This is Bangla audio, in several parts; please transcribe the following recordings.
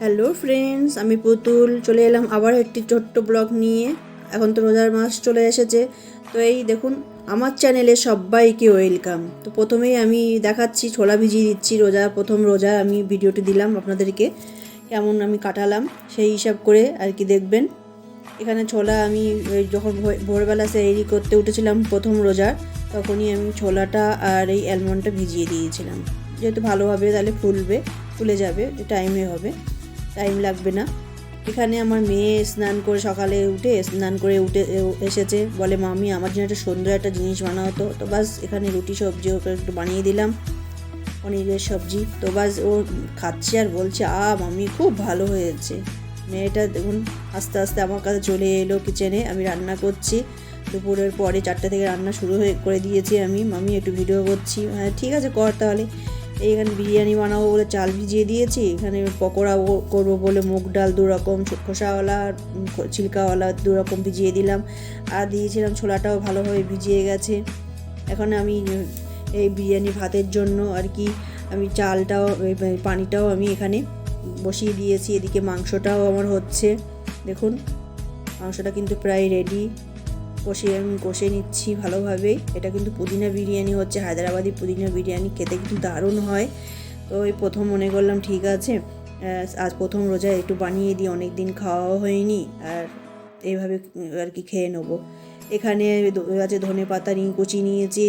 হ্যালো ফ্রেন্ডস আমি পুতুল। চলে এলাম আবার একটি ছোট্ট ব্লগ নিয়ে। এখন তো রোজার মাস চলে এসেছে। তো এই দেখুন, আমার চ্যানেলে সবাইকে ওয়েলকাম। তো প্রথমেই আমি দেখাচ্ছি, ছোলা ভিজিয়ে দিচ্ছি রোজা, প্রথম রোজা আমি ভিডিওটি দিলাম আপনাদেরকে। কেমন আমি কাটালাম, সেই হিসাব করে আর কি দেখবেন। এখানে ছোলা আমি যখন ভোর- ভোরবেলা সেরি করতে উঠেছিলাম প্রথম রোজার তখনই আমি ছোলাটা আর এই অ্যালমন্ডটা ভিজিয়ে দিয়েছিলাম। যেহেতু ভালোভাবে তাহলে ফুলবে, ফুলে যাবে টাইমে হবে। টাইম লাগবে না। এখানে আমার মেয়ে স্নান করে সকালে উঠে স্নান করে উঠে এসেছে। বলে, মামি, আমার জন্য একটা সুন্দর একটা জিনিস বানাও তো। তো বাস, এখানে রুটি সবজি ওকে একটু বানিয়ে দিলাম, পনিরের সবজি। তো বাস, ও খাচ্ছে আর বলছে, আ, মামি, খুব ভালো হয়েছে। মেয়েটা দেখুন, আস্তে আস্তে আমার কাছে চলে এলো কিচেনে আমি রান্না করছি। দুপুরের পরে চারটে থেকে রান্না শুরু হয়ে, করে দিয়েছি আমি। মামি, একটু ভিডিও করছি। হ্যাঁ ঠিক আছে, কর তাহলে। বিরিয়ানি বানাবো বলে চাল ভিজিয়ে দিয়েছি। এখানে পকোড়া করব বলে মুগ ডাল দু রকম খোসাওয়ালা আর ছিলকাওয়ালা দু রকম ভিজিয়ে দিলাম। আর দিয়েছিলাম ছোলাটাও ভালোভাবে ভিজিয়ে গেছে। এখন আমি, এই বিরিয়ানি ভাতের জন্য আর কি, আমি চালটাও পানিটাও আমি এখানে বসিয়ে দিয়েছি। এদিকে মাংসটাও আমার হচ্ছে। দেখুন, মাংসটা কিন্তু প্রায় রেডি কষিয়ে কষে নিচ্ছি ভালোভাবেই এটা কিন্তু পুদিনা বিরিয়ানি হচ্ছে, হায়দ্রাবাদি পুদিনা বিরিয়ানি, খেতে কিন্তু দারুণ হয়। তো ওই প্রথম মনে করলাম ঠিক আছে আজ প্রথম রোজায় একটু বানিয়ে দিই অনেক দিন খাওয়াও হয়নি, আর এইভাবে আর কি খেয়ে নেব। এখানে আছে ধনে পাতা কুচি নিয়েছি,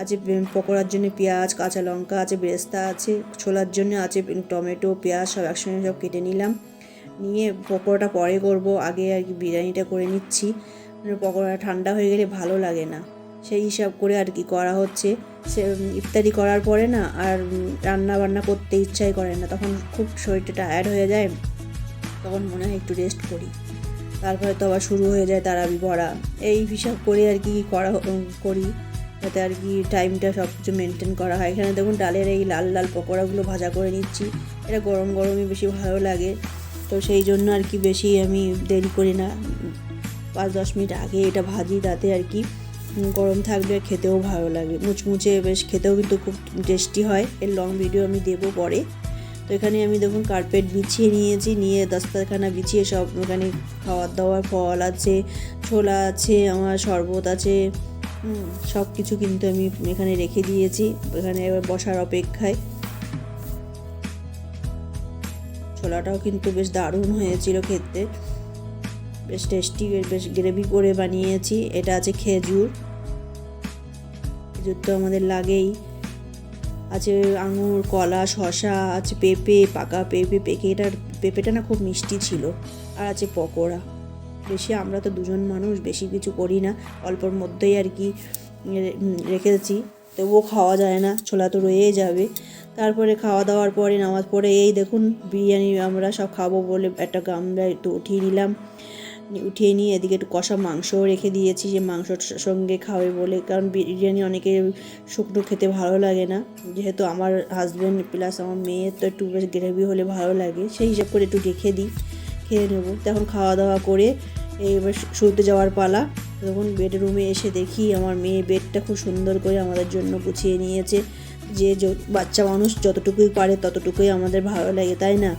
আছে পকোড়ার জন্য পেঁয়াজ, কাঁচা লঙ্কা আছে, বেরেস্তা আছে, ছোলার জন্য আছে টমেটো, পেঁয়াজ, সব একসঙ্গে সব কেটে নিলাম। নিয়ে পকোড়াটা পরে করব, আগে আর কি বিরিয়ানিটা করে নিচ্ছি। পকোড়া ঠান্ডা হয়ে গেলে ভালো লাগে না। সেই হিসাব করে আর কি করা হচ্ছে। সে ইফতারি করার পরে না আর রান্না বান্না করতে ইচ্ছাই করে না। তখন খুব শরীরটা টায়ার্ড হয়ে যায়, তখন মনে হয় একটু রেস্ট করি। তারপরে তো আবার শুরু হয়ে যায় তারাবি পড়া। এই হিসাব করে আর কি করা করি। যাতে আর কি টাইমটা সব কিছু মেনটেন করা হয়। এখানে দেখুন ডালের এই লাল লাল পকোড়াগুলো ভাজা করে নিচ্ছি। এটা গরম, গরমই বেশি ভালো লাগে। তো সেই জন্য আর কি বেশি আমি দেরি করি না। পাঁচ দশ মিনিট আগে এটা ভাজি, তাতে আর কি গরম থাকবে আর খেতেও ভালো লাগে। মুচমুচে বেশ খেতেও কিন্তু খুব টেস্টি হয়। এর লং ভিডিও আমি দেবো পরে। তো এখানে আমি দেখুন কার্পেট বিছিয়ে নিয়েছি, নিয়ে দস্তাখানা বিছিয়ে সব এখানে খাওয়ার দাওয়ার ফল আছে, ছোলা আছে, আমার শরবত আছে সব কিছু কিন্তু আমি এখানে রেখে দিয়েছি। এখানে এবার বসার অপেক্ষায়। ছোলাটাও কিন্তু বেশ দারুণ হয়েছিল খেতে। বেশ টেস্টি বেশ গ্রেভি করে বানিয়েছি। এটা আছে খেজুর। খেজুর তো আমাদের লাগেই। আছে আঙুর, কলা শশা আছে পেঁপে, পাকা পেঁপে পেঁপেটার পেঁপেটা না খুব মিষ্টি ছিল। আর আছে পকোড়া। বেশি আমরা তো দুজন মানুষ, বেশি কিছু করি না। অল্পর মধ্যেই আর কি রেখেছি। তবুও খাওয়া যায় না, ছোলা তো রয়েই যাবে। তারপরে খাওয়া দাওয়ার পরে, নামাজ পড়ে, এই দেখুন, বিরিয়ানি আমরা সব খাব বলে একটা গামলায় তো উঠিয়ে নিলাম। উঠিয়ে নিয়ে এদিকে একটু কষা মাংসও রেখে দিয়েছি যে মাংসর সঙ্গে খাবে বলে, কারণ বিরিয়ানি অনেকে শুকনো খেতে ভালো লাগে না। যেহেতু আমার হাজব্যান্ড প্লাস আমার মেয়ের তো একটু বেশ গ্রেভি হলে ভালো লাগে, সেই হিসাব করে একটু রেখে দিই, খেয়ে নেব। তখন খাওয়া দাওয়া করে এবার শুতে যাওয়ার পালা। তখন বেডরুমে এসে দেখি আমার মেয়ে বেডটা খুব সুন্দর করে আমাদের জন্য গুছিয়ে নিয়েছে। য- বাচ্চা মানুষ যতটুকুই পারে ততটুকুই আমাদের ভালো লাগে, তাই না?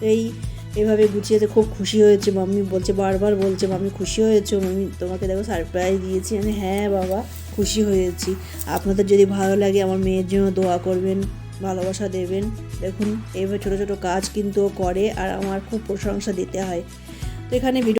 এই এভাবে গুছিয়েতে খুব খুশি হয়েছে, মাম্মি বলছে, বারবার বলছে, মাম্মি খুশি হয়েছে? মাম্মি তোমাকে দেখো সারপ্রাইজ দিয়েছি। আমি হ্যাঁ বাবা, খুশি হয়েছি। আপনাদের যদি ভালো লাগে আমার মেয়ের জন্য দোয়া করবেন, ভালোবাসা দেবেন। দেখুন এইভাবে ছোটো ছোটো কাজ কিন্তু করে আর আমার খুব প্রশংসা দিতে হয়। তো এখানে ভিডিও